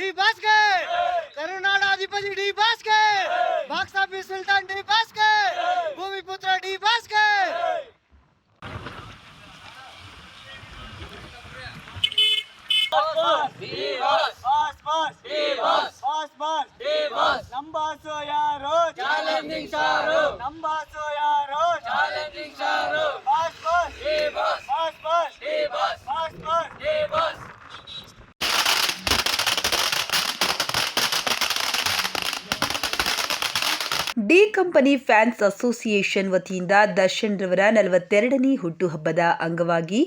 D ಬಾಸ್ಗೆ ಕರುನಾಡಾಧಿಪತಿ D ಬಾಸ್ಗೆ ಬಾಕ್ಸ್ ಆಫೀಸ್ ಸುಲ್ತಾನ್ ಡಿ ಬಾಸ್ಗೆ ಭೂಮಿಪುತ್ರ ಡಿ ಬಾಸ್ಗೆ ಬಾಸ್ ಬಾಸ್ ಬಾಸ್ ಬಾಸ್ ನಮ್ಮ ಬಾಸು ಯಾರು ಚಾಲೆಂಜಿಂಗ್ ಸ್ಟಾರು ನಮ್ಮ ಬಾಸು ಯಾರು ಚಾಲೆಂಜಿಂಗ್ ಸ್ಟಾರು ಬಾಸ್ ಬಾಸ್ ಏ ಬಾಸ್ ಬಾಸ್ ಬಾಸ್ ಏ boss boss boss D company fans association ವತಿಯಿಂದ ದರ್ಶನ್ ರವರ ನಲವತ್ತೆರಡನೇ ಹುಟ್ಟುಹಬ್ಬದ ಅಂಗವಾಗಿ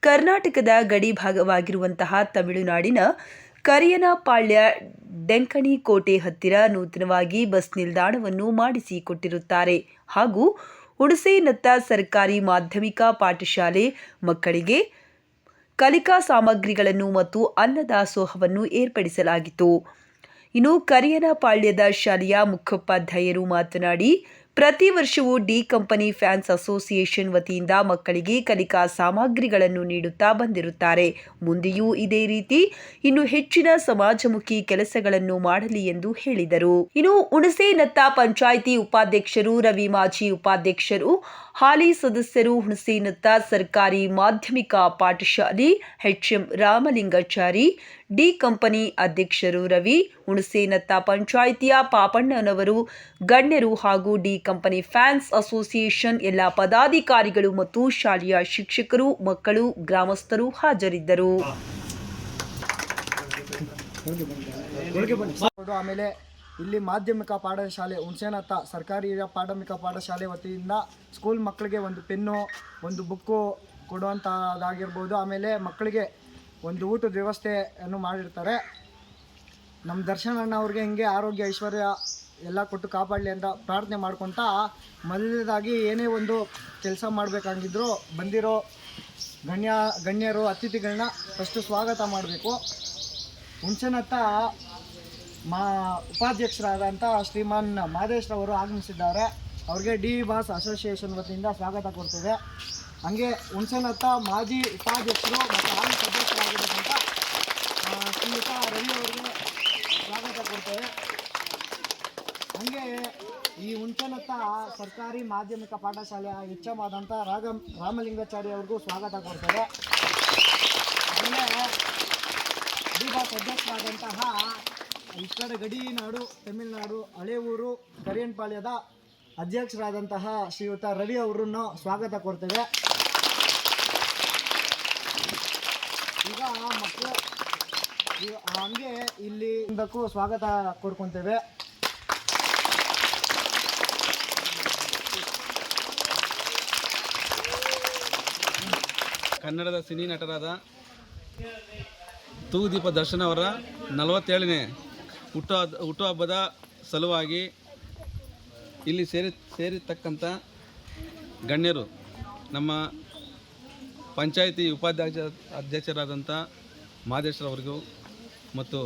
ಕರ್ನಾಟಕದ ಗಡಿ ಭಾಗವಾಗಿರುವಂತಹ ತಮಿಳುನಾಡಿನ ಕರಿಯನಪಾಳ್ಯ ಡೆಂಕಣಿ ಕೋಟೆ ಹತ್ತಿರ ನೂತನವಾಗಿ ಬಸ್ ನಿಲ್ದಾಣವನ್ನು ಮಾಡಿಸಿಕೊಟ್ಟಿರುತ್ತಾರೆ ಹಾಗೂ ಹುಣಸೇನತ್ತ ಸರ್ಕಾರಿ ಮಾಧ್ಯಮಿಕ ಪಾಠಶಾಲೆ ಮಕ್ಕಳಿಗೆ ಕಲಿಕಾ ಸಾಮಗ್ರಿಗಳನ್ನು ಮತ್ತು ಅನ್ನದಾಸೋಹವನ್ನು ಏರ್ಪಡಿಸಲಾಗಿತ್ತು. ಇನ್ನು ಕರಿಯನಪಾಳ್ಯದ ಶಾಲೆಯ ಮುಖ್ಯೋಪಾಧ್ಯಾಯರು ಮಾತನಾಡಿ, ಪ್ರತಿ ವರ್ಷವೂ ಡಿ ಕಂಪನಿ ಫ್ಯಾನ್ಸ್ ಅಸೋಸಿಯೇಷನ್ ವತಿಯಿಂದ ಮಕ್ಕಳಿಗೆ ಕಲಿಕಾ ಸಾಮಗ್ರಿಗಳನ್ನು ನೀಡುತ್ತಾ ಬಂದಿರುತ್ತಾರೆ. ಮುಂದೆಯೂ ಇದೇ ರೀತಿ ಇನ್ನು ಹೆಚ್ಚಿನ ಸಮಾಜಮುಖಿ ಕೆಲಸಗಳನ್ನು ಮಾಡಲಿ ಎಂದು ಹೇಳಿದರು. ಇನ್ನು ಹುಣಸೇನತ್ತ ಪಂಚಾಯಿತಿ ಉಪಾಧ್ಯಕ್ಷರು, ರವಿ ಮಾಜಿ ಉಪಾಧ್ಯಕ್ಷರು, ಹಾಲಿ ಸದಸ್ಯರು ಹುಣಸೇನತ್ತ ಸರ್ಕಾರಿ ಮಾಧ್ಯಮಿಕ ಪಾಠಶಾಲೆ ಎಚ್ಎಂ ರಾಮಲಿಂಗಾಚಾರಿ ಡಿ ಕಂಪನಿ ಅಧ್ಯಕ್ಷರು ರವಿ ಹುಣಸೇನತ್ತ ಪಂಚಾಯಿತಿಯ ಪಾಪಣ್ಣನವರು, ಗಣ್ಯರು ಹಾಗೂ ಡಿ ಕಂಪನಿ ಫ್ಯಾನ್ಸ್ ಅಸೋಸಿಯೇಷನ್ ಎಲ್ಲ ಪದಾಧಿಕಾರಿಗಳು ಮತ್ತು ಶಾಲೆಯ ಶಿಕ್ಷಕರು, ಮಕ್ಕಳು, ಗ್ರಾಮಸ್ಥರು ಹಾಜರಿದ್ದರು. ಆಮೇಲೆ ಇಲ್ಲಿ ಮಾಧ್ಯಮಿಕ ಪಾಠಶಾಲೆ, ಹುಣಸೇನತ್ತ ಸರ್ಕಾರಿ ಪ್ರಾಥಮಿಕ ಪಾಠಶಾಲೆ ವತಿಯಿಂದ ಸ್ಕೂಲ್ ಮಕ್ಕಳಿಗೆ ಒಂದು ಪೆನ್ನು, ಒಂದು ಬುಕ್ಕು ಕೊಡುವಂಥದ್ದಾಗಿರ್ಬೋದು ಆಮೇಲೆ ಮಕ್ಕಳಿಗೆ ಒಂದು ಊಟದ ವ್ಯವಸ್ಥೆಯನ್ನು ಮಾಡಿರ್ತಾರೆ. ನಮ್ಮ ದರ್ಶನ ಅಣ್ಣ ಅವ್ರಿಗೆ ಹಿಂಗೆ ಆರೋಗ್ಯ, ಐಶ್ವರ್ಯ ಎಲ್ಲ ಕೊಟ್ಟು ಕಾಪಾಡಲಿ ಅಂತ ಪ್ರಾರ್ಥನೆ ಮಾಡ್ಕೊತಾ ಮೊದಲನೇದಾಗಿ ಏನೇ ಒಂದು ಕೆಲಸ ಮಾಡಬೇಕಾಗಿದ್ದರೂ ಬಂದಿರೋ ಗಣ್ಯ, ಗಣ್ಯರು ಅತಿಥಿಗಳನ್ನ ಫಸ್ಟು ಸ್ವಾಗತ ಮಾಡಬೇಕು. ಹುಣಸನತ್ತ ಮಾ ಉಪಾಧ್ಯಕ್ಷರಾದಂಥ ಶ್ರೀಮಾನ್ ಮಾದೇಶ್ರವರು ಆಗಮಿಸಿದ್ದಾರೆ. ಅವ್ರಿಗೆ ಡಿ ಬಾಸ್ ಅಸೋಸಿಯೇಷನ್ ವತಿಯಿಂದ ಸ್ವಾಗತ ಕೊಡ್ತೇವೆ. ಹಾಗೆ ಹುಣಸನತ್ತ ಮಾಜಿ ಉಪಾಧ್ಯಕ್ಷರು ಮತ್ತು ಆ, ಶ್ರೀಯುತ ರವಿ ಅವರಿಗೆ ಸ್ವಾಗತ ಕೊಡ್ತೇವೆ ಹಾಗೆ ಈ ಹುಂಚನತ್ತ ಸರ್ಕಾರಿ ಮಾಧ್ಯಮಿಕ ಪಾಠಶಾಲೆಯ ಹೆಚ್ಚಮಾದಂಥ ರಾಗ ರಾಮಲಿಂಗಾಚಾರ್ಯ ಅವ್ರಿಗೂ ಸ್ವಾಗತ ಕೊಡ್ತಾರೆ ಅಧ್ಯಕ್ಷರಾದಂತಹ ಈ ಕಡೆ ಗಡಿನಾಡು, ತಮಿಳುನಾಡು ಹಳೆ ಊರು ಕರಿಯನ್ಪಾಳ್ಯದ ಅಧ್ಯಕ್ಷರಾದಂತಹ ಶ್ರೀಯುತ ರವಿ ಅವರನ್ನು ಸ್ವಾಗತ ಕೊಡ್ತೇವೆ. ಈಗ ಮಕ್ಕಳು ಹಂಗೆ ಇಲ್ಲಿ ಇಂದಕ್ಕೂ ಸ್ವಾಗತ ಕೋರ್ಕೊಂತೇವೆ ಕನ್ನಡದ ಸಿನಿ ನಟರಾದ ತೂಗುದೀಪ ದರ್ಶನ್ ಅವರ ನಲವತ್ತೇಳನೇ ಹುಟ್ಟು ಹುಟ್ಟುಹಬ್ಬದ ಸಲುವಾಗಿ ಇಲ್ಲಿ ಸೇರಿ, ಸೇರಿರ್ತಕ್ಕಂಥ ಗಣ್ಯರು, ನಮ್ಮ ಪಂಚಾಯಿತಿ ಉಪಾಧ್ಯಕ್ಷ, ಅಧ್ಯಕ್ಷರಾದಂಥ ಮಾದೇಶ್ವರವರಿಗೂ ಮತ್ತು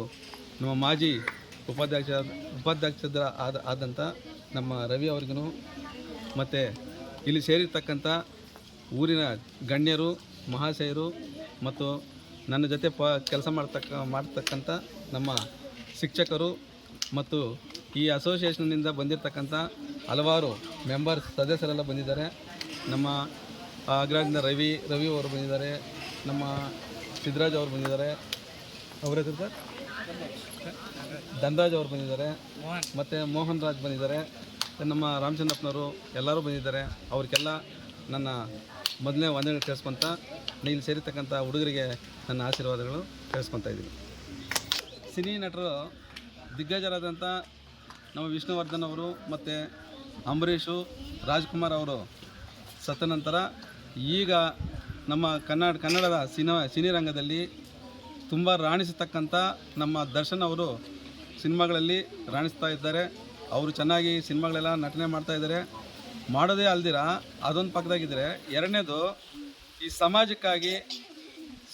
ನಮ್ಮ ಮಾಜಿ ಉಪಾಧ್ಯಕ್ಷ ಉಪಾಧ್ಯಕ್ಷರ ಆದ, ಆದಂಥ ನಮ್ಮ ರವಿ ಅವ್ರಿಗೂ ಮತ್ತು ಇಲ್ಲಿ ಸೇರಿರ್ತಕ್ಕಂಥ ಊರಿನ ಗಣ್ಯರು ಮಹಾಶಯರು ಮತ್ತು ನನ್ನ ಜೊತೆ ಪ ಕೆಲಸ ಮಾಡ್ತಕ್ಕ ಮಾಡ್ತಕ್ಕಂಥ ನಮ್ಮ ಶಿಕ್ಷಕರು ಮತ್ತು ಈ ಅಸೋಸಿಯೇಷನ್ನಿಂದ ಬಂದಿರತಕ್ಕಂಥ ಹಲವಾರು ಮೆಂಬರ್ಸ್ ಸದಸ್ಯರೆಲ್ಲ ಬಂದಿದ್ದಾರೆ. ನಮ್ಮ ಅಗ್ರದಿಂದ ರವಿ ರವಿ ಅವರು ಬಂದಿದ್ದಾರೆ. ನಮ್ಮ ಸಿದ್ದರಾಜ್ ಅವರು ಬಂದಿದ್ದಾರೆ. ಅವ್ರ ಹೆಸರು ಸರ್? ಧನರಾಜ್ ಅವರು ಬಂದಿದ್ದಾರೆ. ಮತ್ತು ಮೋಹನ್ ರಾಜ್ ಬಂದಿದ್ದಾರೆ. ನಮ್ಮ ರಾಮಚಂದ್ರಪ್ಪನವರು ಎಲ್ಲರೂ ಬಂದಿದ್ದಾರೆ. ಅವ್ರಿಗೆಲ್ಲ ನನ್ನ ಮೊದಲನೇ ವಂದನೆ ತಿಳಿಸ್ಕೊಂತ ಇಲ್ಲಿ ಸೇರಿರ್ತಕ್ಕಂಥ ಹುಡುಗರಿಗೆ ನನ್ನ ಆಶೀರ್ವಾದಗಳು ತಿಳಿಸ್ಕೊತಾ ಇದ್ದೀನಿ. ಸಿನಿ ನಟರು ದಿಗ್ಗಜರಾದಂಥ ನಮ್ಮ ವಿಷ್ಣುವರ್ಧನ್ ಅವರು ಮತ್ತು ಅಂಬರೀಷು ರಾಜ್ಕುಮಾರ್ ಅವರು ಸತ್ತ ನಂತರ ಈಗ ನಮ್ಮ ಕನ್ನಡ ಕನ್ನಡದ ಸಿನಿಮಾ ಸಿನಿರಂಗದಲ್ಲಿ ತುಂಬ ರಾಣಿಸತಕ್ಕಂಥ ನಮ್ಮ ದರ್ಶನ್ ಅವರು ಸಿನಿಮಾಗಳಲ್ಲಿ ರಾಣಿಸ್ತಾ ಇದ್ದಾರೆ. ಅವರು ಚೆನ್ನಾಗಿ ಸಿನಿಮಾಗಳೆಲ್ಲ ನಟನೆ ಮಾಡ್ತಾ ಇದ್ದಾರೆ. ಮಾಡೋದೇ ಅಲ್ದಿರ? ಅದೊಂದು ಪಕ್ಕದಾಗಿದ್ದರೆ ಎರಡನೇದು ಈ ಸಮಾಜಕ್ಕಾಗಿ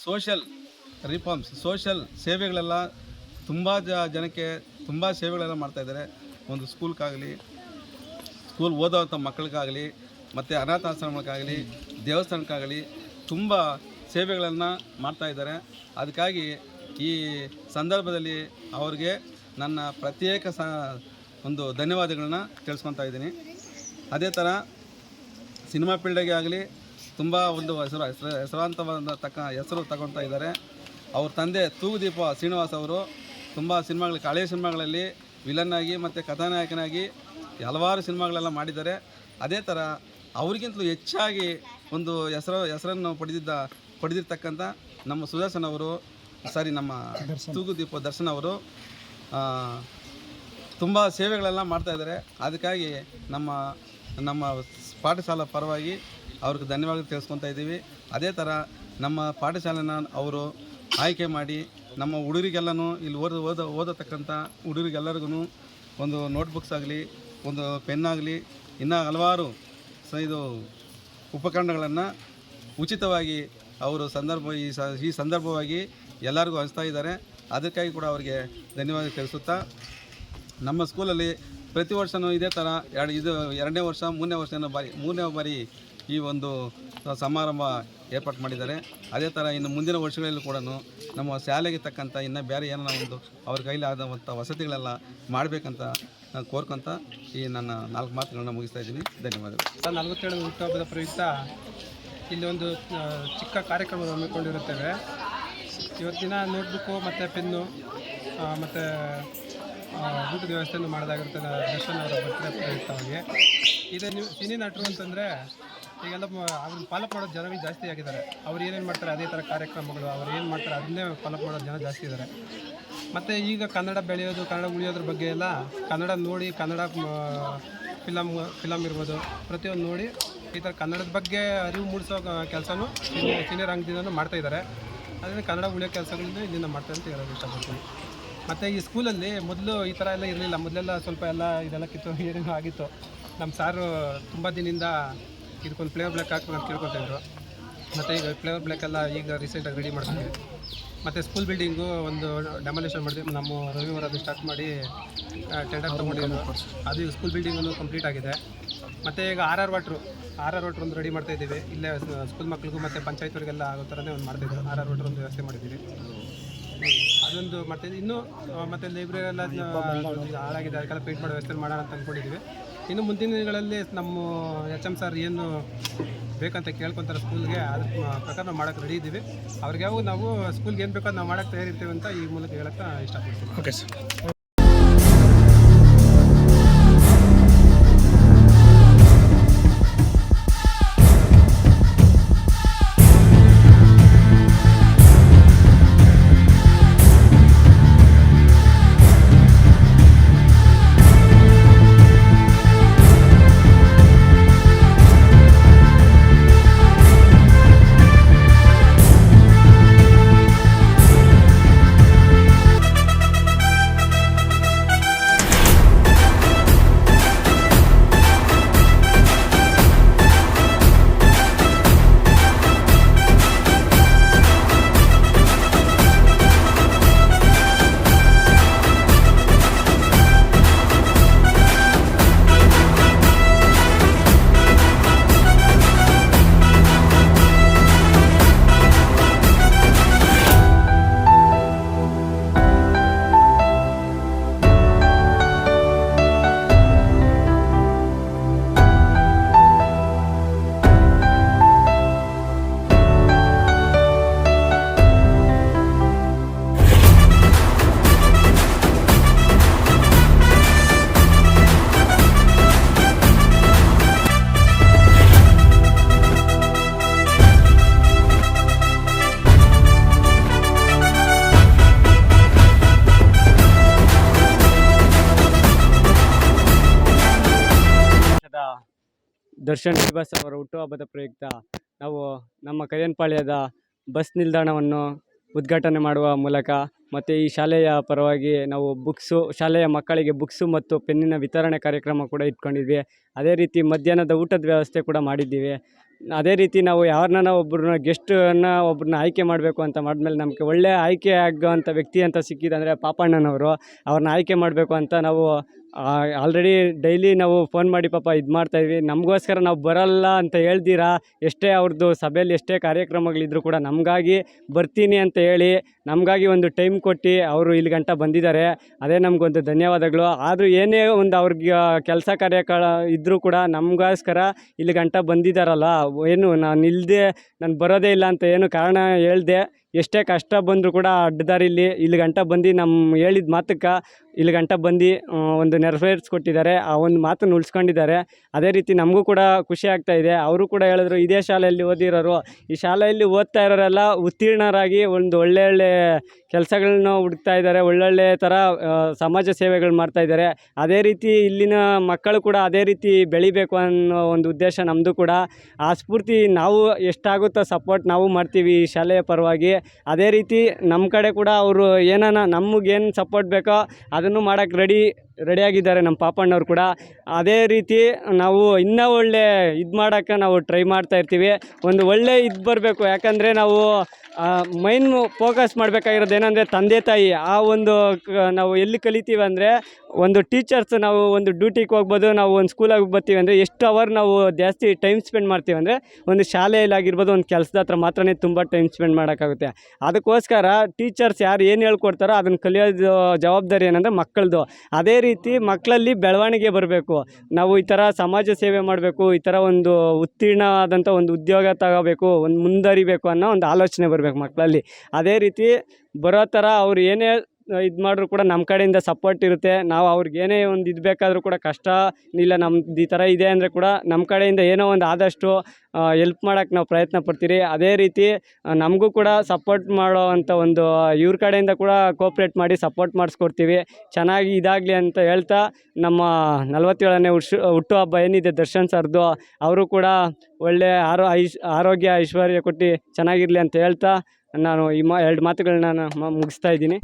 ಸೋಷಲ್ ರಿಫಾರ್ಮ್ಸ್ ಸೋಷಲ್ ಸೇವೆಗಳೆಲ್ಲ ತುಂಬ ಜನಕ್ಕೆ ತುಂಬ ಸೇವೆಗಳೆಲ್ಲ ಮಾಡ್ತಾಯಿದ್ದಾರೆ ಒಂದು ಸ್ಕೂಲ್ಗಾಗಲಿ ಸ್ಕೂಲ್ ಓದೋವಂಥ ಮಕ್ಕಳಿಗಾಗಲಿ, ಮತ್ತು ಅನಾಥಾಶ್ರಮಕ್ಕಾಗಲಿ ದೇವಸ್ಥಾನಕ್ಕಾಗಲಿ ತುಂಬ ಸೇವೆಗಳನ್ನು ಮಾಡ್ತಾಯಿದ್ದಾರೆ ಅದಕ್ಕಾಗಿ ಈ ಸಂದರ್ಭದಲ್ಲಿ ಅವ್ರಿಗೆ ನನ್ನ ಪ್ರತ್ಯೇಕ ಸ, ಒಂದು ಧನ್ಯವಾದಗಳನ್ನ ತಿಳಿಸ್ಕೊತಾ ಇದ್ದೀನಿ. ಅದೇ ಥರ ಸಿನಿಮಾ ಫೀಲ್ಡಿಗೆ ಆಗಲಿ ತುಂಬ ಒಂದು ಹೆಸರು ಹೆಸರು ಹೆಸರಾಂತವಾದ ತಕ್ಕ ಹೆಸರು ತಗೊಳ್ತಾ ಇದ್ದಾರೆ. ಅವ್ರ ತಂದೆ ತೂಗುದೀಪ ಶ್ರೀನಿವಾಸ್ ಅವರು ತುಂಬ ಸಿನಿಮಾಗಳು ಹಳೆಯ ಸಿನಿಮಾಗಳಲ್ಲಿ ವಿಲನ್ ಆಗಿ ಮತ್ತು ಕಥಾನಾಯಕನಾಗಿ ಹಲವಾರು ಸಿನಿಮಾಗಳೆಲ್ಲ ಮಾಡಿದ್ದಾರೆ. ಅದೇ ಥರ ಅವ್ರಿಗಿಂತಲೂ ಹೆಚ್ಚಾಗಿ ಒಂದು ಹೆಸರು ಹೆಸರನ್ನು ಪಡೆದಿದ್ದ ಪಡೆದಿರ್ತಕ್ಕಂಥ ನಮ್ಮ ಸುದರ್ಶನ್ ಅವರು ಸಾರಿ ನಮ್ಮ ತೂಗುದೀಪ ದರ್ಶನ್ ಅವರು ತುಂಬ ಸೇವೆಗಳೆಲ್ಲ ಮಾಡ್ತಾಯಿದ್ದಾರೆ ಅದಕ್ಕಾಗಿ ನಮ್ಮ ನಮ್ಮ ಪಾಠಶಾಲೆ ಪರವಾಗಿ ಅವ್ರಿಗೆ ಧನ್ಯವಾದ ತಿಳಿಸ್ಕೊತಾ ಇದ್ದೀವಿ. ಅದೇ ಥರ ನಮ್ಮ ಪಾಠಶಾಲೆನ ಅವರು ಆಯ್ಕೆ ಮಾಡಿ ನಮ್ಮ ಹುಡುಗರಿಗೆಲ್ಲನೂ ಇಲ್ಲಿ ಓದ ಓದ, ಓದತಕ್ಕಂಥ ಹುಡುಗರಿಗೆಲ್ಲರಿಗೂ ಒಂದು ನೋಟ್ಬುಕ್ಸ್ ಆಗಲಿ, ಒಂದು ಪೆನ್ ಆಗಲಿ, ಇನ್ನೂ ಹಲವಾರು ಸ ಇದು ಉಪಕರಣಗಳನ್ನು ಉಚಿತವಾಗಿ ಅವರು ಸಂದರ್ಭ ಈ ಸ, ಈ ಸಂದರ್ಭವಾಗಿ ಎಲ್ಲರಿಗೂ ಹಂಚ್ತಾ ಇದ್ದಾರೆ. ಅದಕ್ಕಾಗಿ ಕೂಡ ಅವರಿಗೆ ಧನ್ಯವಾದ ತಿಳಿಸುತ್ತಾ ನಮ್ಮ ಸ್ಕೂಲಲ್ಲಿ ಪ್ರತಿ ವರ್ಷವೂ ಇದೇ ಥರ ಎರಡು, ಇದು ಎರಡನೇ ವರ್ಷ, ಮೂರನೇ ವರ್ಷನೂ ಬಾರಿ, ಮೂರನೇ ಬಾರಿ ಈ ಒಂದು ಸಮಾರಂಭ ಏರ್ಪಾಡು ಮಾಡಿದ್ದಾರೆ. ಅದೇ ಥರ ಇನ್ನು ಮುಂದಿನ ವರ್ಷಗಳಲ್ಲೂ ಕೂಡ ನಮ್ಮ ಶಾಲೆಗೆ ತಕ್ಕಂಥ ಇನ್ನು ಬೇರೆ ಏನೋ ಒಂದು ಅವ್ರ ಕೈಲಿ ಆದಂಥ ವಸತಿಗಳೆಲ್ಲ ಮಾಡಬೇಕಂತ ಕೋರ್ಕೊಂತ ಈ ನನ್ನ ನಾಲ್ಕು ಮಾತುಗಳನ್ನ ಮುಗಿಸ್ತಾ ಇದ್ದೀನಿ. ಧನ್ಯವಾದಗಳು. ನಲವತ್ತೇಳು ಹುಟ್ಟುಹಬ್ಬದ ಪ್ರಯುಕ್ತ ಇಲ್ಲಿ ಒಂದು ಚಿಕ್ಕ ಕಾರ್ಯಕ್ರಮ ಹಮ್ಮಿಕೊಂಡಿರುತ್ತೇವೆ. ಇವತ್ತಿನ ನೋಟ್ಬುಕ್ಕು ಮತ್ತು ಪೆನ್ನು ಮತ್ತು ಊಟದ ವ್ಯವಸ್ಥೆಯನ್ನು ಮಾಡೋದಾಗಿರ್ತದೆ ದರ್ಶನ್ ಅವರ ಬರ್ತ್ಡೇ ಅವರಿಗೆ ಇದೇ ನೀವು ಸಿನಿ ನಟರು ಅಂತಂದರೆ, ಈಗೆಲ್ಲ ಅವ್ರನ್ನ ಫಾಲೋ ಮಾಡೋ ಜನಗಳು ಜಾಸ್ತಿ ಆಗಿದ್ದಾರೆ. ಅವ್ರು ಏನೇನು ಮಾಡ್ತಾರೆ ಅದೇ ಥರ ಕಾರ್ಯಕ್ರಮಗಳು, ಅವ್ರು ಏನು ಮಾಡ್ತಾರೆ ಅದನ್ನೇ ಫಾಲೋ ಮಾಡೋ ಜನ ಜಾಸ್ತಿ ಇದ್ದಾರೆ. ಮತ್ತು ಈಗ ಕನ್ನಡ ಬೆಳೆಯೋದು, ಕನ್ನಡ ಉಳಿಯೋದ್ರ ಬಗ್ಗೆ ಎಲ್ಲ ಕನ್ನಡ ನೋಡಿ ಕನ್ನಡ ಫಿಲಮ್ ಫಿಲಮ್ ಇರ್ಬೋದು. ಪ್ರತಿಯೊಂದು ನೋಡಿ ಈ ಥರ ಕನ್ನಡದ ಬಗ್ಗೆ ಅರಿವು ಮೂಡಿಸೋ ಕೆಲಸನೂ ಸೀನಿಯರ್ ರಂಗದಿಂದನೂ ಮಾಡ್ತಾ ಇದ್ದಾರೆ. ಅದರಿಂದ ಕನ್ನಡ ಉಳಿಯೋ ಕೆಲಸಗಳಿಂದ ಇಲ್ಲಿಂದ ಮಾಡ್ತಾರೆ ಅಂತ ಹೇಳೋದು ಇಷ್ಟಪಡ್ತೀನಿ. ಮತ್ತು ಈ ಸ್ಕೂಲಲ್ಲಿ ಮೊದಲು ಈ ಥರ ಎಲ್ಲ ಇರಲಿಲ್ಲ. ಮೊದಲೆಲ್ಲ ಸ್ವಲ್ಪ ಎಲ್ಲ ಇದೆಲ್ಲ ಕಿತ್ತು ಏನೇನೋ ಆಗಿತ್ತು. ನಮ್ಮ ಸಾರು ತುಂಬ ದಿನದಿಂದ ಇದಕ್ಕೊಂದು ಫ್ಲೇವರ್ ಬ್ಲ್ಯಾಕ್ ಹಾಕ್ಬೇಕು ಅಂತ ಕೇಳ್ಕೊತಿದ್ರು ಮತ್ತು ಈಗ ಫ್ಲೇವರ್ ಬ್ಲ್ಯಾಕ್ ಎಲ್ಲ ಈಗ ರೀಸೆಂಟಾಗಿ ರೆಡಿ ಮಾಡ್ತೀವಿ ಮತ್ತು ಸ್ಕೂಲ್ ಬಿಲ್ಡಿಂಗು ಒಂದು ಡೆಮಾಲಿಷನ್ ಮಾಡಿದ್ವಿ ನಮ್ಮ ರವಿವಾರ ಅದು ಸ್ಟಾರ್ಟ್ ಮಾಡಿ ಟೆಂಡರ್ ತೊಗೊಂಡಿದ್ದು ಅದು ಈಗ ಸ್ಕೂಲ್ ಬಿಲ್ಡಿಂಗು ಕಂಪ್ಲೀಟ್ ಆಗಿದೆ. ಮತ್ತು ಈಗ R R water R R water ಒಂದು ರೆಡಿ ಮಾಡ್ತಾ ಇದ್ದೀವಿ. ಇಲ್ಲೇ ಸ್ಕೂಲ್ ಮಕ್ಳಿಗೂ ಮತ್ತು ಪಂಚಾಯತ್ವರಿಗೆಲ್ಲ ಆಗೋ ಥರನೇ ಒಂದು ಮಾಡ್ತಿದ್ದೀವಿ ಆರ್ ಆರ್ ವಾಟ್ರ್ ಒಂದು ವ್ಯವಸ್ಥೆ ಮಾಡಿದ್ದೀವಿ. ಅದೊಂದು ಮತ್ತೆ ಇನ್ನು ಮತ್ತೆ ಲೈಬ್ರರಿ ಎಲ್ಲ ಹಾಳಾಗಿದೆ ಅದಕ್ಕೆಲ್ಲ ಪೇಂಟ್ ಮಾಡೋ ವ್ಯವಸ್ಥೆ ಮಾಡೋಣ ಅಂತ ಅಂದ್ಕೊಂಡಿದ್ದೀವಿ ಇನ್ನು ಮುಂದಿನ ದಿನಗಳಲ್ಲಿ ನಮ್ಮ ಎಚ್ ಎಂ ಸರ್ ಏನು ಬೇಕಂತ ಕೇಳ್ಕೊತಾರೆ ಸ್ಕೂಲ್ಗೆ ಅದ್ರ ಪ್ರಕಾರ ನಾವು ಮಾಡೋಕ್ಕೆ ರೆಡಿ ಇದ್ದೀವಿ. ಅವ್ರಿಗೆ ಯಾವಾಗ ನಾವು ಸ್ಕೂಲ್ಗೆ ಏನು ಬೇಕೋ ನಾವು ಮಾಡೋಕ್ಕೆ ತಯಾರಿರ್ತೀವಿ ಅಂತ ಈ ಮೂಲಕ ಹೇಳಕ್ಕೆ ಇಷ್ಟಪಡ್ತೀವಿ ಓಕೆ ಸರ್ ದರ್ಶನ್ ಶ್ರೀವಾಸ್ ಅವರ ಹುಟ್ಟುಹಬ್ಬದ ಪ್ರಯುಕ್ತ ನಾವು ನಮ್ಮ ಕಯ್ಯನಪಾಳ್ಯದ ಬಸ್ ನಿಲ್ದಾಣವನ್ನು ಉದ್ಘಾಟನೆ ಮಾಡುವ ಮೂಲಕ ಮತ್ತು ಈ ಶಾಲೆಯ ಪರವಾಗಿ ನಾವು ಬುಕ್ಸು, ಶಾಲೆಯ ಮಕ್ಕಳಿಗೆ ಬುಕ್ಸು ಮತ್ತು ಪೆನ್ನಿನ ವಿತರಣೆ ಕಾರ್ಯಕ್ರಮ ಕೂಡ ಇಟ್ಕೊಂಡಿದ್ವಿ. ಅದೇ ರೀತಿ ಮಧ್ಯಾಹ್ನದ ಊಟದ ವ್ಯವಸ್ಥೆ ಕೂಡ ಮಾಡಿದ್ದೀವಿ. ಅದೇ ರೀತಿ ನಾವು ಯಾರನ್ನ ಒಬ್ಬರನ್ನ ಗೆಸ್ಟನ್ನು ಒಬ್ಬರನ್ನ ಆಯ್ಕೆ ಮಾಡಬೇಕು ಅಂತ ಮಾಡಿದ್ಮೇಲೆ ನಮಗೆ ಒಳ್ಳೆಯ ಆಯ್ಕೆ ಆಗೋವಂಥ ವ್ಯಕ್ತಿ ಅಂತ ಸಿಕ್ಕಿದಂದರೆ ಪಾಪಣ್ಣನವರು. ಅವ್ರನ್ನ ಆಯ್ಕೆ ಮಾಡಬೇಕು ಅಂತ ನಾವು ಆಲ್ರೆಡಿ ಡೈಲಿ ನಾವು ಫೋನ್ ಮಾಡಿ ಪಾಪ ಇದು ಮಾಡ್ತಾಯಿದ್ವಿ ನಮಗೋಸ್ಕರ ನಾವು ಬರಲ್ಲ ಅಂತ ಹೇಳ್ದಿರಾ? ಎಷ್ಟೇ ಅವ್ರದ್ದು ಸಭೆಯಲ್ಲಿ ಎಷ್ಟೇ ಕಾರ್ಯಕ್ರಮಗಳಿದ್ರು ಕೂಡ ನಮಗಾಗಿ ಬರ್ತೀನಿ ಅಂತ ಹೇಳಿ, ನಮಗಾಗಿ ಒಂದು ಟೈಮ್ ಕೊಟ್ಟು ಅವರು ಇಲ್ಲಿ ಗಂಟ ಬಂದಿದ್ದಾರೆ. ಅದೇ ನಮಗೊಂದು ಧನ್ಯವಾದಗಳು. ಆದರೂ ಏನೇ ಒಂದು ಅವ್ರಿಗೆ ಕೆಲಸ ಕಾರ್ಯಗಳ ಇದ್ದರೂ ಕೂಡ ನಮಗೋಸ್ಕರ ಇಲ್ಲಿ ಗಂಟ ಬಂದಿದ್ದಾರಲ್ಲ ಏನು ನಾನು ಇಲ್ಲದೆ ನಾನು ಬರೋದೇ ಇಲ್ಲ ಅಂತ ಏನು ಕಾರಣ ಹೇಳ್ದೆ. ಎಷ್ಟೇ ಕಷ್ಟ ಬಂದರೂ ಕೂಡ ಅಡ್ಡದಾರಿಲಿ ಇಲ್ಲಿ ಗಂಟ ಬಂದು ನಮ್ಮ ಹೇಳಿದ ಮಾತಕ್ಕೆ ಇಲ್ಲಿ ಗಂಟ ಬಂದು ಒಂದು ನೆರವೇರಿಸ್ಕೊಟ್ಟಿದ್ದಾರೆ ಆ ಒಂದು ಮಾತನ್ನು ಉಳಿಸ್ಕೊಂಡಿದ್ದಾರೆ. ಅದೇ ರೀತಿ ನಮಗೂ ಕೂಡ ಖುಷಿ ಆಗ್ತಾ ಇದೆ. ಅವರು ಕೂಡ ಹೇಳಿದ್ರು, ಇದೇ ಶಾಲೆಯಲ್ಲಿ ಓದಿರೋರು. ಈ ಶಾಲೆಯಲ್ಲಿ ಓದ್ತಾ ಇರೋರೆಲ್ಲ ಉತ್ತೀರ್ಣರಾಗಿ ಒಂದು ಒಳ್ಳೊಳ್ಳೆ ಒಳ್ಳೆ ಕೆಲಸಗಳನ್ನ ಹುಡುಕ್ತಾ ಇದ್ದಾರೆ. ಒಳ್ಳೊಳ್ಳೆ ಥರ ಸಮಾಜ ಸೇವೆಗಳು ಮಾಡ್ತಾ ಇದ್ದಾರೆ. ಅದೇ ರೀತಿ ಇಲ್ಲಿನ ಮಕ್ಕಳು ಕೂಡ ಅದೇ ರೀತಿ ಬೆಳಿಬೇಕು ಅನ್ನೋ ಒಂದು ಉದ್ದೇಶ ನಮ್ಮದು ಕೂಡ. ಆ ಸ್ಫೂರ್ತಿ ನಾವು ಎಷ್ಟಾಗುತ್ತೋ ಸಪೋರ್ಟ್ ನಾವು ಮಾಡ್ತೀವಿ ಈ ಶಾಲೆಯ ಪರವಾಗಿ. ಅದೇ ರೀತಿ ನಮ್ಮ ಕಡೆ ಕೂಡ ಅವರು ಏನಾನ, ನಮಗೇನು ಸಪೋರ್ಟ್ ಬೇಕೋ ಅದನ್ನು ಮಾಡಕ್ಕೆ ರೆಡಿ ರೆಡಿಯಾಗಿದ್ದಾರೆ ನಮ್ಮ ಪಾಪಣ್ಣವ್ರು ಕೂಡ. ಅದೇ ರೀತಿ ನಾವು ಇನ್ನೂ ಒಳ್ಳೆ ಇದು ಮಾಡೋಕ್ಕೆ ನಾವು ಟ್ರೈ ಮಾಡ್ತಾ ಇರ್ತೀವಿ. ಒಂದು ಒಳ್ಳೆ ಇದು ಬರಬೇಕು. ಯಾಕಂದರೆ ನಾವು ಮೈನ್ ಫೋಕಸ್ ಮಾಡಬೇಕಾಗಿರೋದು ಏನಂದರೆ ತಂದೆ ತಾಯಿ. ಆ ಒಂದು ನಾವು ಎಲ್ಲಿ ಕಲಿತೀವಿ ಅಂದರೆ ಒಂದು ಟೀಚರ್ಸ್ ನಾವು ಒಂದು ಡ್ಯೂಟಿಗೆ ಹೋಗ್ಬೋದು, ನಾವು ಒಂದು ಸ್ಕೂಲಾಗಿ ಬರ್ತೀವಿ ಅಂದರೆ ಎಷ್ಟು ಅವರ್ ನಾವು ಜಾಸ್ತಿ ಟೈಮ್ ಸ್ಪೆಂಡ್ ಮಾಡ್ತೀವಿ ಅಂದರೆ ಒಂದು ಶಾಲೆಯಲ್ಲಿ ಆಗಿರ್ಬೋದು, ಒಂದು ಕೆಲಸದ ಹತ್ರ ಮಾತ್ರನೇ ತುಂಬ ಟೈಮ್ ಸ್ಪೆಂಡ್ ಮಾಡೋಕ್ಕಾಗುತ್ತೆ. ಅದಕ್ಕೋಸ್ಕರ ಟೀಚರ್ಸ್ ಯಾರು ಏನು ಹೇಳ್ಕೊಡ್ತಾರೋ ಅದನ್ನು ಕಲಿಯೋದು ಜವಾಬ್ದಾರಿ ಏನಂದರೆ ಮಕ್ಕಳದು. ಅದೇ ರೀತಿ ಮಕ್ಕಳಲ್ಲಿ ಬೆಳವಣಿಗೆ ಬರಬೇಕು. ನಾವು ಈ ಥರ ಸಮಾಜ ಸೇವೆ ಮಾಡಬೇಕು, ಈ ಥರ ಒಂದು ಉತ್ತೀರ್ಣ ಆದಂಥ ಒಂದು ಉದ್ಯೋಗ ತಗೋಬೇಕು, ಒಂದು ಮುಂದರಿಬೇಕು ಅನ್ನೋ ಒಂದು ಆಲೋಚನೆ ಬರಬೇಕು ಮಕ್ಕಳಲ್ಲಿ. ಅದೇ ರೀತಿ ಬರೋ ಥರ ಅವ್ರು ಏನೇ ಇದು ಮಾಡಿದ್ರು ಕೂಡ ನಮ್ಮ ಕಡೆಯಿಂದ ಸಪೋರ್ಟ್ ಇರುತ್ತೆ. ನಾವು ಅವ್ರಿಗೆ ಏನೇ ಒಂದು ಇದು ಬೇಕಾದರೂ ಕೂಡ ಕಷ್ಟ, ಇಲ್ಲ ನಮ್ದು ಈ ಥರ ಇದೆ ಅಂದರೆ ಕೂಡ ನಮ್ಮ ಕಡೆಯಿಂದ ಏನೋ ಒಂದು ಆದಷ್ಟು ಎಲ್ಪ್ ಮಾಡೋಕ್ಕೆ ನಾವು ಪ್ರಯತ್ನ ಪಡ್ತೀರಿ. ಅದೇ ರೀತಿ ನಮಗೂ ಕೂಡ ಸಪೋರ್ಟ್ ಮಾಡೋ ಒಂದು ಇವ್ರ ಕಡೆಯಿಂದ ಕೂಡ ಕೋಪ್ರೇಟ್ ಮಾಡಿ ಸಪೋರ್ಟ್ ಮಾಡಿಸ್ಕೊಡ್ತೀವಿ. ಚೆನ್ನಾಗಿ ಇದಾಗಲಿ ಅಂತ ಹೇಳ್ತಾ, ನಮ್ಮ ನಲವತ್ತೇಳನೇ ಹುಟ್ಟು ಹಬ್ಬ ಏನಿದೆ ದರ್ಶನ್ ಸರ್ದು, ಅವರು ಕೂಡ ಒಳ್ಳೆಯ ಆರೋ ಆರೋಗ್ಯ ಐಶ್ವರ್ಯ ಕೊಟ್ಟು ಚೆನ್ನಾಗಿರಲಿ ಅಂತ ಹೇಳ್ತಾ, ನಾನು ಈ ಮಾ, ಎರಡು ಮಾತುಗಳನ್ನ ನಾನು ಮುಗಿಸ್ತಾ ಇದ್ದೀನಿ.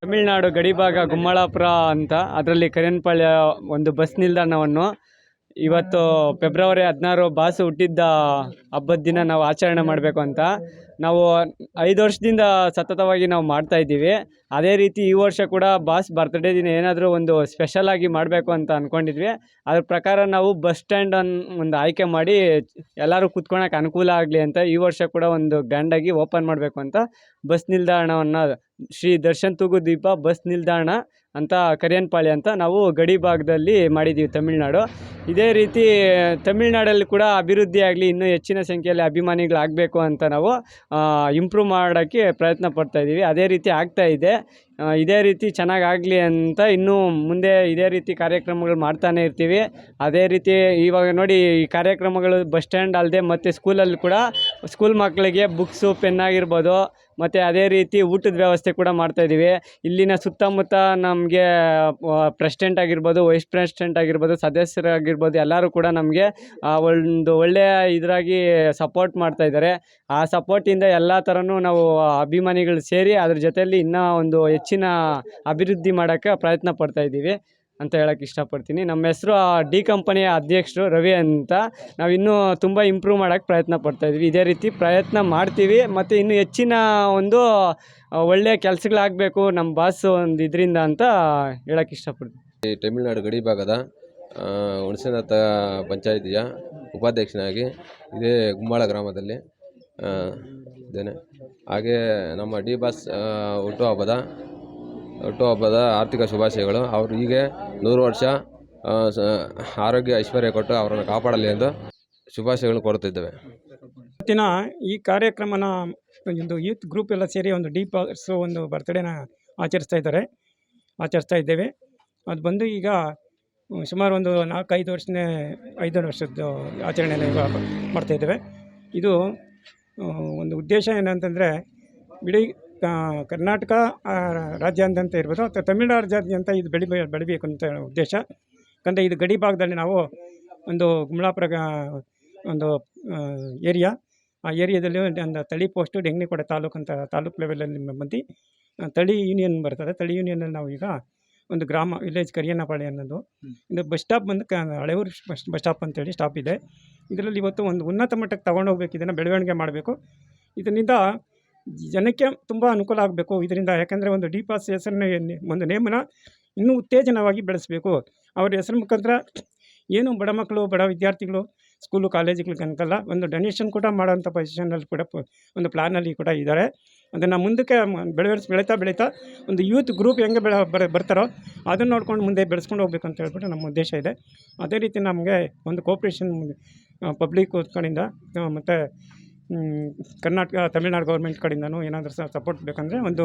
ತಮಿಳ್ನಾಡು ಗಡಿಭಾಗ ಗುಮ್ಮಳಾಪುರ ಅಂತ. ಅದರಲ್ಲಿ ಕರಿಯನ್ಪಾಳ್ಯ ಒಂದು ಬಸ್ ನಿಲ್ದಾಣವನ್ನು ಇವತ್ತು ಫೆಬ್ರವರಿ ಹದಿನಾರು ಬಾಸು ಹುಟ್ಟಿದ್ದ ಹಬ್ಬದ ದಿನ ನಾವು ಆಚರಣೆ ಮಾಡಬೇಕು ಅಂತ. ನಾವು ಐದು ವರ್ಷದಿಂದ ಸತತವಾಗಿ ನಾವು ಮಾಡ್ತಾ ಇದ್ದೀವಿ. ಅದೇ ರೀತಿ ಈ ವರ್ಷ ಕೂಡ ಬಾಸ್ ಬರ್ತ್ಡೇ ದಿನ ಏನಾದರೂ ಒಂದು ಸ್ಪೆಷಲ್ ಆಗಿ ಮಾಡಬೇಕು ಅಂತ ಅಂದ್ಕೊಂಡಿದ್ವಿ ಅದ್ರ ಪ್ರಕಾರ ನಾವು ಬಸ್ ಸ್ಟ್ಯಾಂಡ್ ಅನ್ ಒಂದು ಆಯ್ಕೆ ಮಾಡಿ ಎಲ್ಲರೂ ಕುತ್ಕೊಳಕ್ಕೆ ಅನುಕೂಲ ಆಗಲಿ ಅಂತ ಈ ವರ್ಷ ಕೂಡ ಒಂದು ಗ್ರ್ಯಾಂಡಾಗಿ ಓಪನ್ ಮಾಡಬೇಕು ಅಂತ ಬಸ್ ನಿಲ್ದಾಣವನ್ನು ಶ್ರೀ ದರ್ಶನ್ ತೂಗು ದೀಪ, ಬಸ್ ನಿಲ್ದಾಣ ಅಂತ ಕರಿಯನ್ಪಾಳ್ಯ ಅಂತ ನಾವು ಗಡಿ ಭಾಗದಲ್ಲಿ ಮಾಡಿದ್ದೀವಿ ತಮಿಳ್ನಾಡು. ಇದೇ ರೀತಿ, ತಮಿಳ್ನಾಡಲ್ಲಿ ಕೂಡ ಅಭಿವೃದ್ಧಿ ಆಗಲಿ, ಇನ್ನೂ ಹೆಚ್ಚಿನ ಸಂಖ್ಯೆಯಲ್ಲಿ ಅಭಿಮಾನಿಗಳಾಗಬೇಕು ಅಂತ ನಾವು ಇಂಪ್ರೂವ್ ಮಾಡೋಕ್ಕೆ ಪ್ರಯತ್ನ ಪಡ್ತಾಯಿದ್ದೀವಿ ಅದೇ ರೀತಿ ಆಗ್ತಾ ಇದೆ. ಇದೇ ರೀತಿ ಚೆನ್ನಾಗಾಗಲಿ ಅಂತ ಇನ್ನೂ ಮುಂದೆ ಇದೇ ರೀತಿ ಕಾರ್ಯಕ್ರಮಗಳು ಮಾಡ್ತಾನೆ ಇರ್ತೀವಿ. ಅದೇ ರೀತಿ ಇವಾಗ ನೋಡಿ, ಈ ಕಾರ್ಯಕ್ರಮಗಳು ಬಸ್ ಸ್ಟ್ಯಾಂಡ್ ಅಲ್ಲದೆ ಮತ್ತು ಸ್ಕೂಲಲ್ಲಿ ಕೂಡ ಸ್ಕೂಲ್ ಮಕ್ಕಳಿಗೆ ಬುಕ್ಸು ಪೆನ್ ಆಗಿರ್ಬೋದು ಮತ್ತು ಅದೇ ರೀತಿ ಊಟದ ವ್ಯವಸ್ಥೆ ಕೂಡ ಮಾಡ್ತಾಯಿದ್ದೀವಿ ಇಲ್ಲಿನ ಸುತ್ತಮುತ್ತ ನಮಗೆ ಪ್ರೆಸಿಡೆಂಟ್ ಆಗಿರ್ಬೋದು ವೈಸ್ ಪ್ರೆಸಿಡೆಂಟ್ ಆಗಿರ್ಬೋದು, ಸದಸ್ಯರಾಗಿರ್ಬೋದು ಎಲ್ಲರೂ ಕೂಡ ನಮಗೆ ಒಂದು ಒಳ್ಳೆಯ ಇದರಾಗಿ ಸಪೋರ್ಟ್ ಮಾಡ್ತಾ ಇದ್ದಾರೆ. ಆ ಸಪೋರ್ಟಿಂದ ಎಲ್ಲ ಥರನೂ ನಾವು ಅಭಿಮಾನಿಗಳು ಸೇರಿ ಅದ್ರ ಜೊತೆಯಲ್ಲಿ ಇನ್ನೂ ಒಂದು ಹೆಚ್ಚಿನ ಅಭಿವೃದ್ಧಿ ಮಾಡೋಕ್ಕೆ ಪ್ರಯತ್ನ ಪಡ್ತಾ ಇದ್ದೀವಿ. ಅಂತ ಹೇಳಕ್ಕೆ ಇಷ್ಟಪಡ್ತೀನಿ. ನಮ್ಮ ಹೆಸರು ಡಿ ಕಂಪನಿಯ ಅಧ್ಯಕ್ಷರು ರವಿ ಅಂತ. ನಾವು ಇನ್ನೂ ತುಂಬ ಇಂಪ್ರೂವ್ ಮಾಡೋಕ್ಕೆ ಪ್ರಯತ್ನ ಪಡ್ತಾ ಇದ್ದೀವಿ ಇದೇ ರೀತಿ ಪ್ರಯತ್ನ ಮಾಡ್ತೀವಿ. ಮತ್ತು ಇನ್ನೂ ಹೆಚ್ಚಿನ ಒಂದು ಒಳ್ಳೆಯ ಕೆಲಸಗಳಾಗಬೇಕು ನಮ್ಮ ಬಾಸ್ ಒಂದು ಇದರಿಂದ ಅಂತ ಹೇಳಕ್ಕೆ ಇಷ್ಟಪಡ್ತೀನಿ. ತಮಿಳ್ನಾಡು ಗಡಿ ಭಾಗದ ಹುಣಸೆನಾಥ ಪಂಚಾಯಿತಿಯ ಉಪಾಧ್ಯಕ್ಷನಾಗಿ ಇದೇ ಗುಂಬಾಳ ಗ್ರಾಮದಲ್ಲಿ ಇದ್ದೇನೆ. ಹಾಗೆ ನಮ್ಮ ಡಿ ಬಾಸ್ ಆ, ಹುಟ್ಟುಹಬ್ಬದ ಹುಟ್ಟುಹಬ್ಬದ ಆರ್ಥಿಕ ಶುಭಾಶಯಗಳು. ಅವರು ಹೀಗೆ ನೂರು ವರ್ಷ ಆರೋಗ್ಯ ಐಶ್ವರ್ಯ ಕೊಟ್ಟು ಅವರನ್ನು ಕಾಪಾಡಲಿ ಎಂದು ಶುಭಾಶಯಗಳನ್ನು ಕೋರುತ್ತಿದ್ದೇವೆ. ಇವತ್ತಿನ ಈ ಕಾರ್ಯಕ್ರಮನ ಒಂದು ಯೂತ್ ಗ್ರೂಪ್ ಎಲ್ಲ ಸೇರಿ ಒಂದು ಡಿ ಒಂದು ಬರ್ತ್ಡೇನ ಆಚರಿಸ್ತಾ ಇದ್ದಾರೆ. ಆಚರಿಸ್ತಾ ಇದ್ದೇವೆ. ಅದು ಬಂದು ಈಗ ಸುಮಾರು ಒಂದು ನಾಲ್ಕೈದು ವರ್ಷನೇ ಐದು ವರ್ಷದ ಆಚರಣೆನ ಮಾಡ್ತಾಯಿದ್ದೇವೆ ಮಾಡ್ತಾ ಇದ್ದೇವೆ. ಇದು ಒಂದು ಉದ್ದೇಶ ಏನಂತಂದರೆ ಆ, ಕರ್ನಾಟಕ ರಾಜ್ಯಾದ್ಯಂತ ಇರ್ಬೋದು ಅಥವಾ ತಮಿಳುನಾಡು ರಾಜ್ಯಾದ್ಯಂತ ಇದು ಬೆಳಿ ಬೆಳಿಬೇಕು ಅಂತ ಉದ್ದೇಶ. ಯಾಕಂದರೆ ಇದು ಗಡಿ ಭಾಗದಲ್ಲಿ ನಾವು ಒಂದು ಗುಮ್ಲಾಪುರ ಒಂದು ಏರಿಯಾ. ಆ ಏರಿಯಾದಲ್ಲಿ ಒಂದು ತಳಿ ಪೋಸ್ಟು ಡೆಂಗ್ನಿಕೋಡೆ ತಾಲೂಕು ಅಂತ, ತಾಲೂಕು ಲೆವೆಲಲ್ಲಿ ಬಂದು ತಳಿ ಯೂನಿಯನ್ ಬರ್ತದೆ. ತಳಿ ಯೂನಿಯನಲ್ಲಿ ನಾವು ಈಗ ಒಂದು ಗ್ರಾಮ ವಿಲೇಜ್ ಕರಿಯನಪಾಳೆ ಅನ್ನೋದು. ಇದು ಬಸ್ ಸ್ಟಾಪ್ ಬಂದು ಕ ಹಳೆಯೂರು ಬಸ್ ಬಸ್ ಸ್ಟಾಪ್ ಅಂತೇಳಿ ಸ್ಟಾಪ್ ಇದೆ. ಇದರಲ್ಲಿ ಇವತ್ತು ಒಂದು ಉನ್ನತ ಮಟ್ಟಕ್ಕೆ ತಗೊಂಡೋಗ್ಬೇಕು. ಇದನ್ನು ಬೆಳವಣಿಗೆ ಮಾಡಬೇಕು. ಇದರಿಂದ ಜನಕ್ಕೆ ತುಂಬ ಅನುಕೂಲ ಆಗಬೇಕು ಇದರಿಂದ. ಯಾಕೆಂದರೆ ಒಂದು ಡಿ ಪಾಸ್ ಹೆಸರನ್ನ ಒಂದು ನೇಮನ ಇನ್ನೂ ಉತ್ತೇಜನವಾಗಿ ಬೆಳೆಸಬೇಕು. ಅವ್ರ ಹೆಸರು ಮುಖಾಂತರ ಏನು ಬಡ ಮಕ್ಕಳು, ಬಡ ವಿದ್ಯಾರ್ಥಿಗಳು ಸ್ಕೂಲು ಕಾಲೇಜುಗಳಿಗೆ ಅಂತಲ್ಲ ಒಂದು ಡೊನೇಷನ್ ಕೂಡ ಮಾಡೋಂಥ ಪೊಸಿಷನಲ್ಲಿ ಕೂಡ ಒಂದು ಪ್ಲ್ಯಾನಲ್ಲಿ ಕೂಡ ಇದ್ದಾರೆ. ಅದನ್ನು ಮುಂದಕ್ಕೆ ಬೆಳೆವರ್ಸ್ ಬೆಳೀತಾ ಬೆಳೀತಾ ಒಂದು ಯೂತ್ ಗ್ರೂಪ್ ಹೆಂಗೆ ಬೆಳ, ಬರ, ಬರ್ತಾರೋ ಅದನ್ನು ನೋಡ್ಕೊಂಡು ಮುಂದೆ ಬೆಳೆಸ್ಕೊಂಡು ಹೋಗ್ಬೇಕು ಅಂತ ಹೇಳ್ಬಿಟ್ಟು ನಮ್ಮ ಉದ್ದೇಶ ಇದೆ. ಅದೇ ರೀತಿ ನಮಗೆ ಒಂದು ಕೋಪ್ರೇಷನ್ ಪಬ್ಲಿಕ್ ಕಡೆಯಿಂದ ಮತ್ತು ಕರ್ನಾಟಕ ತಮಿಳ್ನಾಡು ಗೌರ್ಮೆಂಟ್ ಕಡೆಯಿಂದನೂ ಏನಾದರೂ ಸಹ ಸಪೋರ್ಟ್ ಬೇಕಂದರೆ ಒಂದು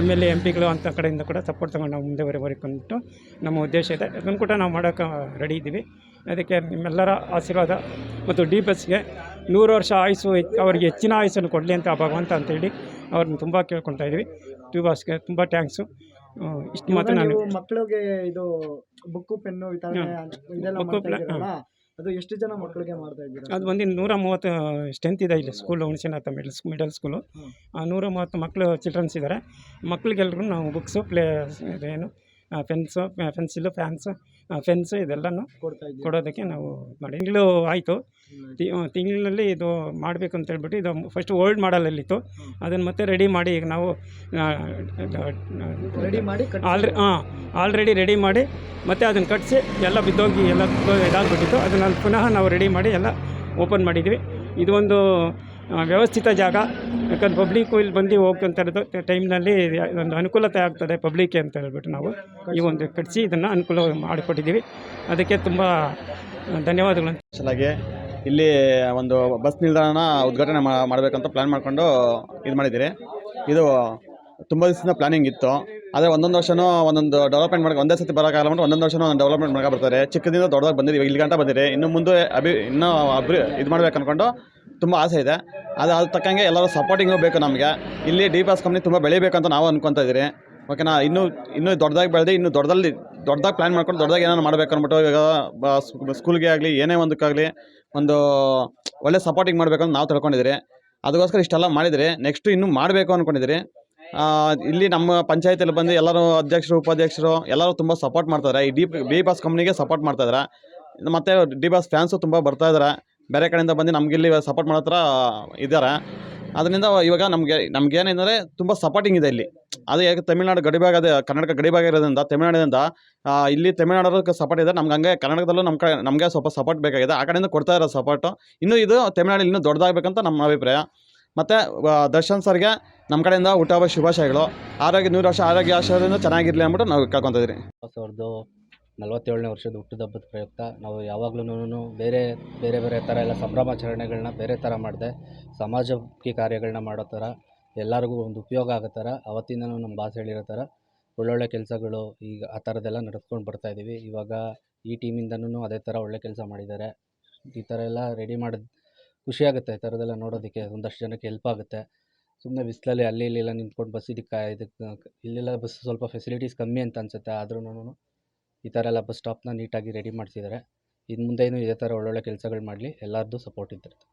ಎಂ ಎಲ್ ಎ ಎಂ ಪಿಗಳು ಅಂತ ಕಡೆಯಿಂದ ಕೂಡ ಸಪೋರ್ಟ್ ತೊಗೊಂಡು ನಾವು ಮುಂದೆ ಅಂದ್ಬಿಟ್ಟು ನಮ್ಮ ಉದ್ದೇಶ ಇದೆ. ಅದನ್ನು ಕೂಡ ನಾವು ಮಾಡೋಕ್ಕೆ ರೆಡಿ ಇದ್ದೀವಿ. ಅದಕ್ಕೆ ನಿಮ್ಮೆಲ್ಲರ ಆಶೀರ್ವಾದ ಮತ್ತು ಡಿ ಬಸ್ಗೆ ನೂರು ವರ್ಷ ಆಯುಸು ಅವರಿಗೆ ಹೆಚ್ಚಿನ ಆಯುಸನ್ನು ಕೊಡಲಿ ಅಂತ ಭಗವಂತ ಅಂತೇಳಿ ಅವ್ರನ್ನ ತುಂಬ ಕೇಳ್ಕೊಳ್ತಾ ಇದ್ದೀವಿ. ಡಿ ಬಾಸ್ಗೆ ತುಂಬ ಥ್ಯಾಂಕ್ಸು ಇಷ್ಟು ಮಾತ್ರ ನಾನು ಮಕ್ಕಳಿಗೆ ಇದು ಬುಕ್ಕು ಪೆನ್ನು ಬುಕ್ಕು ಇದೆಲ್ಲ ಅದು ಎಷ್ಟು ಜನ ಮಕ್ಕಳಿಗೆ ಮಾಡ್ತಾ ಇದ್ದೀರಾ? ಅದು ಒಂದು ನೂರ ಮೂವತ್ತು ಸ್ಟ್ರೆಂತ್ ಇದೆ ಇಲ್ಲಿ school Hunasinatha middle middle school ಆ ನೂರ ಮೂವತ್ತು ಮಕ್ಕಳು ಚಿಲ್ಡ್ರನ್ಸ್ ಇದ್ದಾರೆ ಮಕ್ಕಳಿಗೆಲ್ರಿಗೂ ನಾವು ಬುಕ್ಸು ಪ್ಲೇ ಇದೇನು ಪೆನ್ಸು ಪೆನ್ಸಿಲು ಫ್ಯಾನ್ಸು ಫೆನ್ಸು ಇದೆಲ್ಲನೂ ಕೊಡೋದಕ್ಕೆ ನಾವು ಮಾಡಿ. ತಿಂಗಳು ಆಯಿತು. ತಿಂಗಳಿನಲ್ಲಿ ಇದು ಮಾಡಬೇಕು ಅಂತ ಹೇಳ್ಬಿಟ್ಟು ಇದು ಫಸ್ಟ್ ಓಲ್ಡ್ ಮಾಡಲಲ್ಲಿತ್ತು ಅದನ್ನು ಮತ್ತೆ ರೆಡಿ ಮಾಡಿ ಈಗ ನಾವು ರೆಡಿ ಮಾಡಿ ಆಲ್ರೆ ಹಾಂ ಆಲ್ರೆಡಿ ರೆಡಿ ಮಾಡಿ ಮತ್ತೆ ಅದನ್ನು ಕಟ್ಟಿಸಿ ಎಲ್ಲ ಬಿದ್ದೋಗಿ ಎಲ್ಲ ಇದಾಗ್ಬಿಟ್ಟಿತ್ತು. ಅದನ್ನು ಪುನಃ ನಾವು ರೆಡಿ ಮಾಡಿ ಎಲ್ಲ ಓಪನ್ ಮಾಡಿದ್ವಿ. ಇದು ಒಂದು ವ್ಯವಸ್ಥಿತ ಜಾಗ. ಯಾಕಂದ್ರೆ ಪಬ್ಲಿಕ್ಕು ಇಲ್ಲಿ ಬಂದು ಹೋಗ್ತಂತ ಟೈಮ್ನಲ್ಲಿ ಒಂದು ಅನುಕೂಲತೆ ಆಗ್ತದೆ ಪಬ್ಲಿಕ್ ಅಂತ ಹೇಳ್ಬಿಟ್ಟು ನಾವು ಈ ಒಂದು ಕಟ್ಟಿಸಿ ಇದನ್ನು ಅನುಕೂಲ ಮಾಡಿಕೊಟ್ಟಿದ್ದೀವಿ. ಅದಕ್ಕೆ ತುಂಬ ಧನ್ಯವಾದಗಳು. ಚೆನ್ನಾಗಿ ಇಲ್ಲಿ ಒಂದು ಬಸ್ ನಿಲ್ದಾಣ ಉದ್ಘಾಟನೆ ಮಾಡಬೇಕಂತ ಪ್ಲ್ಯಾನ್ ಮಾಡಿಕೊಂಡು ಇದು ಮಾಡಿದ್ದೀರಿ. ಇದು ತುಂಬ ದಿವಸದಿಂದ ಪ್ಲಾನಿಂಗ್ ಇತ್ತು. ಆದರೆ ಒಂದೊಂದು ವರ್ಷನೂ ಒಂದೊಂದು ಡೆವಲಪ್ಮೆಂಟ್ ಮಾಡಿ ಒಂದೇ ಸತಿ ಬರೋಕ್ಕಾಗಲ್ಲ ಅಂದ್ರೆ ಒಂದೊಂದು ವರ್ಷನೂ ಒಂದು ಡೆವಲಪ್ಮೆಂಟ್ ಮಾಡ್ಕೊ ಬರ್ತಾರೆ. ಚಿಕ್ಕದಿಂದ ದೊಡ್ಡದಾಗ ಬಂದಿದ್ದೀವಿ. ಇಲ್ಲಿ ಗಂಟ ಬಂದಿದೆ ಇನ್ನು ಮುಂದೆ ಅಭಿ ಇನ್ನೂ ಅಭಿ ಇದು ಮಾಡ್ಬೇಕು ಅಂದ್ಕೊಂಡು ತುಂಬ ಆಸೆ ಇದೆ. ಅದು ಅದು ತಕ್ಕಂಗೆ ಎಲ್ಲರೂ ಸಪೋರ್ಟಿಂಗು ಬೇಕು ನಮಗೆ. ಇಲ್ಲಿ ಡಿ ಪಾಸ್ ಕಂಪ್ನಿ ತುಂಬ ಅಂತ ನಾವು ಅನ್ಕೊತಾ ಇದ್ದೀರಿ. ಓಕೆನಾ ಇನ್ನೂ ಇನ್ನೂ ದೊಡ್ಡದಾಗಿ ಬೆಳೆದು ಇನ್ನೂ ದೊಡ್ಡದಲ್ಲಿ ದೊಡ್ಡದಾಗಿ ಪ್ಲ್ಯಾನ್ ಮಾಡ್ಕೊಂಡು ದೊಡ್ಡದಾಗಿ ಏನಾದ್ರು ಮಾಡಬೇಕು ಅಂದ್ಬಿಟ್ಟು ಇವಾಗ ಸ್ಕೂಲ್ಗೆ ಆಗಲಿ, ಏನೇ ಒಂದಕ್ಕಾಗಲಿ ಒಂದು ಒಳ್ಳೆ ಸಪೋರ್ಟಿಂಗ್ ಮಾಡಬೇಕು ಅಂತ ನಾವು ತಿಳ್ಕೊಂಡಿದ್ದೀರಿ. ಅದಕ್ಕೋಸ್ಕರ ಇಷ್ಟೆಲ್ಲ ಮಾಡಿದಿರಿ ನೆಕ್ಸ್ಟು ಇನ್ನೂ ಮಾಡಬೇಕು ಅಂದ್ಕೊಂಡಿದ್ದೀರಿ ಇಲ್ಲಿ ನಮ್ಮ ಪಂಚಾಯತಿಯಲ್ಲಿ ಬಂದು ಎಲ್ಲರೂ ಅಧ್ಯಕ್ಷರು, ಉಪಾಧ್ಯಕ್ಷರು ಎಲ್ಲರೂ ತುಂಬ ಸಪೋರ್ಟ್ ಮಾಡ್ತಾರೆ ಈ ಡಿ ಬಿ ಬಾಸ್ ಕಂಪ್ನಿಗೆ ಸಪೋರ್ಟ್ ಮಾಡ್ತಾಯಿದ್ದಾರೆ ಮತ್ತು ಡಿ ಬಾಸ್ ಫ್ಯಾನ್ಸು ತುಂಬ ಬರ್ತಾ ಇದ್ದಾರೆ ಬೇರೆ ಕಡೆಯಿಂದ ಬಂದು ಇಲ್ಲಿ ಸಪೋರ್ಟ್ ಮಾಡೋ ಥರ ಇದ್ದಾರೆ ಅದರಿಂದ ಇವಾಗ ನಮಗೆ ನಮಗೇನೆಂದರೆ ತುಂಬ ಸಪೋರ್ಟಿಂಗ್ ಇದೆ ಇಲ್ಲಿ. ಅದು ಯಾಕೆ ತಮಿಳ್ನಾಡು ಗಡಿಭಾಗ ಇದೆ ಕರ್ನಾಟಕ ಗಡಿಭಾಗ ಇರೋದ್ರಿಂದ, ತಮಿಳ್ನಾಡಿನಿಂದ ಇಲ್ಲಿ ತಮಿಳ್ನಾಡೋರಿಗೆ ಸಪೋರ್ಟ್ ಇದೆ. ನಮ್ಗೆ ಹಂಗೆ ಕರ್ನಾಟಕದಲ್ಲೂ ನಮ್ಮ ಕಡೆ, ನಮಗೆ ಸ್ವಲ್ಪ ಸಪೋರ್ಟ್ ಬೇಕಾಗಿದೆ. ಆ ಕಡೆಯಿಂದ ಕೊಡ್ತಾ ಇರೋ ಸಪೋರ್ಟು ಇನ್ನೂ ಇದು ತಮಿಳ್ನಾಡು ಇನ್ನೂ ದೊಡ್ಡದಾಗಬೇಕಂತ ನಮ್ಮ ಅಭಿಪ್ರಾಯ. ಮತ್ತು ದರ್ಶನ್ ಸರ್ಗೆ ನಮ್ಮ ಕಡೆಯಿಂದ ಹುಟ್ಟುಹಬ್ಬ ಶುಭಾಶಯಗಳು. ಆರೋಗ್ಯ, ನೂರು ವರ್ಷ ಆರೋಗ್ಯ ಆಶಯದಿಂದ ಚೆನ್ನಾಗಿರಲಿ ಅಂದ್ಬಿಟ್ಟು ನಾವು ಕೇಳ್ಕೊತಿದ್ರಿ. ಅವ್ರದ್ದು ನಲವತ್ತೇಳನೇ ವರ್ಷದ ಹುಟ್ಟಿದಬ್ಬದ ಪ್ರಯುಕ್ತ ನಾವು ಯಾವಾಗ್ಲೂ ಬೇರೆ ಬೇರೆ ಬೇರೆ ಥರ ಎಲ್ಲ ಸಂಭ್ರಮಾಚರಣೆಗಳನ್ನ ಬೇರೆ ಥರ ಮಾಡಿದೆ, ಸಮಾಜಕ್ಕೆ ಕಾರ್ಯಗಳನ್ನ ಮಾಡೋ ಥರ, ಎಲ್ಲರಿಗೂ ಒಂದು ಉಪಯೋಗ ಆಗೋ ಥರ, ಅವತ್ತಿಂದನೂ ನಮ್ಮ ಬಾಸ್ ಹೇಳಿರೋ ಥರ ಒಳ್ಳೊಳ್ಳೆ ಕೆಲಸಗಳು ಈಗ ಆ ಥರದ್ದೆಲ್ಲ ನಡೆಸ್ಕೊಂಡು ಬರ್ತಾಯಿದ್ದೀವಿ ಇವಾಗ ಈ ಟೀಮಿಂದನೂ ಅದೇ ಥರ ಒಳ್ಳೆ ಕೆಲಸ ಮಾಡಿದ್ದಾರೆ. ಈ ಥರ ಎಲ್ಲ ರೆಡಿ ಮಾಡಿದ ಖುಷಿಯಾಗುತ್ತೆ ಈ ಥರದ್ದೆಲ್ಲ ನೋಡೋದಕ್ಕೆ, ಒಂದಷ್ಟು ಜನಕ್ಕೆ ಹೆಲ್ಪ್ ಆಗುತ್ತೆ. ಸುಮ್ಮನೆ ಬಿಸಿಲಲ್ಲಿ ಅಲ್ಲಿ ಇಲ್ಲಿ ಎಲ್ಲ ನಿಂತ್ಕೊಂಡು ಬಸ್ ಇದಕ್ಕೆ ಇದಕ್ಕೆ, ಇಲ್ಲೆಲ್ಲ ಬಸ್ ಸ್ವಲ್ಪ ಫೆಸಿಲಿಟೀಸ್ ಕಮ್ಮಿ ಅಂತ ಅನಿಸುತ್ತೆ. ಆದ್ರೂನು ಈ ಥರ ಎಲ್ಲ ಬಸ್ ಸ್ಟಾಪ್ನ ನೀಟಾಗಿ ರೆಡಿ ಮಾಡಿಸಿದ್ದಾರೆ. ಇನ್ನು ಮುಂದೆನೂ ಇದೇ ಥರ ಒಳ್ಳೊಳ್ಳೆ ಕೆಲಸಗಳು ಮಾಡಲಿ. ಎಲ್ಲರದ್ದು ಸಪೋರ್ಟ್ ಇದ್ದಿರುತ್ತೆ.